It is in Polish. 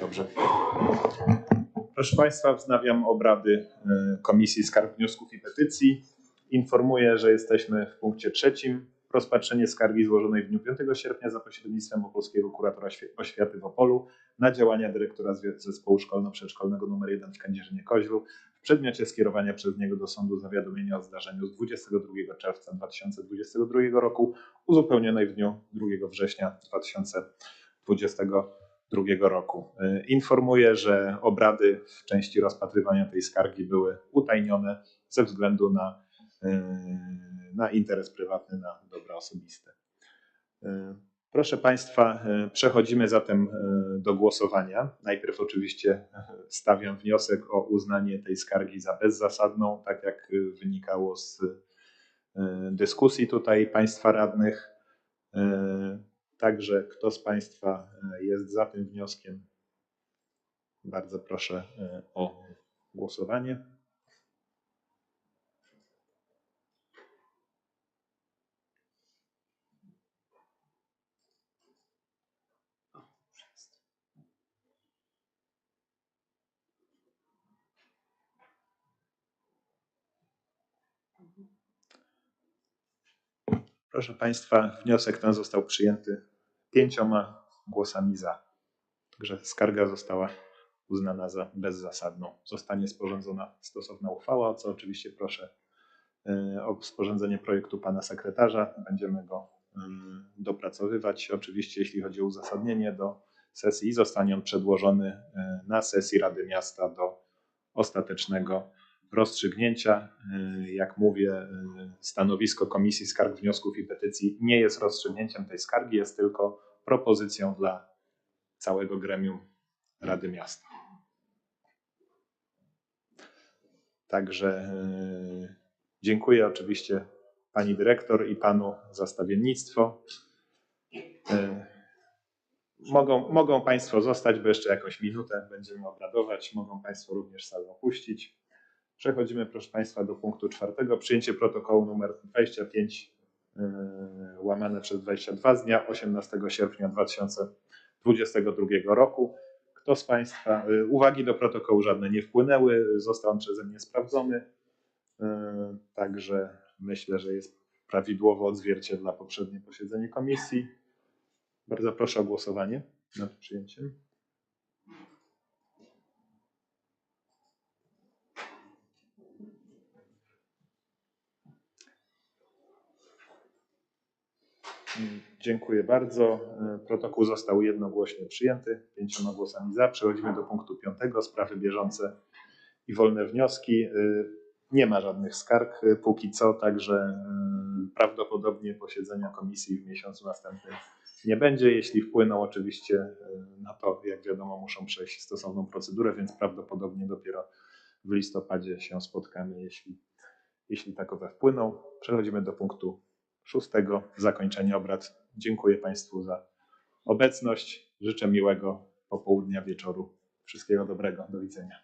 Dobrze. Proszę Państwa, wznawiam obrady e, Komisji Skarg, Wniosków i Petycji. Informuję, że jesteśmy w punkcie trzecim. Rozpatrzenie skargi złożonej w dniu 5 sierpnia za pośrednictwem Opolskiego Kuratora Oświaty w Opolu na działania dyrektora Zespołu Szkolno-Przedszkolnego nr 1 w Kędzierzynie-Koźlu w przedmiocie skierowania przez niego do sądu zawiadomienia o zdarzeniu z 22 czerwca 2022 roku uzupełnionej w dniu 2 września 2022 roku. Y, Informuję, że obrady w części rozpatrywania tej skargi były utajnione ze względu na, y, na interes prywatny, na dobra osobiste. Y, Proszę Państwa, przechodzimy zatem do głosowania. Najpierw oczywiście stawiam wniosek o uznanie tej skargi za bezzasadną, tak jak wynikało z dyskusji tutaj Państwa radnych. Także kto z Państwa y, jest za tym wnioskiem? Bardzo proszę y, o głosowanie. Proszę Państwa, wniosek ten został przyjęty pięcioma głosami za. Także skarga została uznana za bezzasadną. Zostanie sporządzona stosowna uchwała, o co oczywiście proszę y, o sporządzenie projektu pana sekretarza. Będziemy go y, dopracowywać. Oczywiście, jeśli chodzi o uzasadnienie do sesji, zostanie on przedłożony y, na sesji Rady Miasta do ostatecznego rozstrzygnięcia. Y, Jak mówię, y, stanowisko Komisji Skarg, Wniosków i Petycji nie jest rozstrzygnięciem tej skargi, jest tylko propozycją dla całego gremium Rady Miasta. Także y, dziękuję oczywiście pani dyrektor i panu za stawiennictwo. Mogą, mogą Państwo zostać, bo jeszcze jakąś minutę będziemy obradować. Mogą Państwo również salę opuścić. Przechodzimy, proszę Państwa, do punktu czwartego. Przyjęcie protokołu numer 25 yy, łamane przez 22 z dnia 18 sierpnia 2022 roku. Kto z Państwa, yy, uwagi do protokołu żadne nie wpłynęły, został on przeze mnie sprawdzony, yy, także myślę, że jest prawidłowo odzwierciedla poprzednie posiedzenie komisji. Bardzo proszę o głosowanie nad przyjęciem. Dziękuję bardzo. E, Protokół został jednogłośnie przyjęty, pięcioma głosami za. Przechodzimy do punktu piątego, sprawy bieżące i wolne wnioski. E, Nie ma żadnych skarg e, póki co, także prawdopodobnie posiedzenia komisji w miesiącu następnym nie będzie. Jeśli wpłyną, oczywiście na to, jak wiadomo, muszą przejść stosowną procedurę, więc prawdopodobnie dopiero w listopadzie się spotkamy, jeśli, jeśli takowe wpłyną. Przechodzimy do punktu szóstego, zakończenie obrad. Dziękuję Państwu za obecność. Życzę miłego popołudnia, wieczoru. Wszystkiego dobrego. Do widzenia.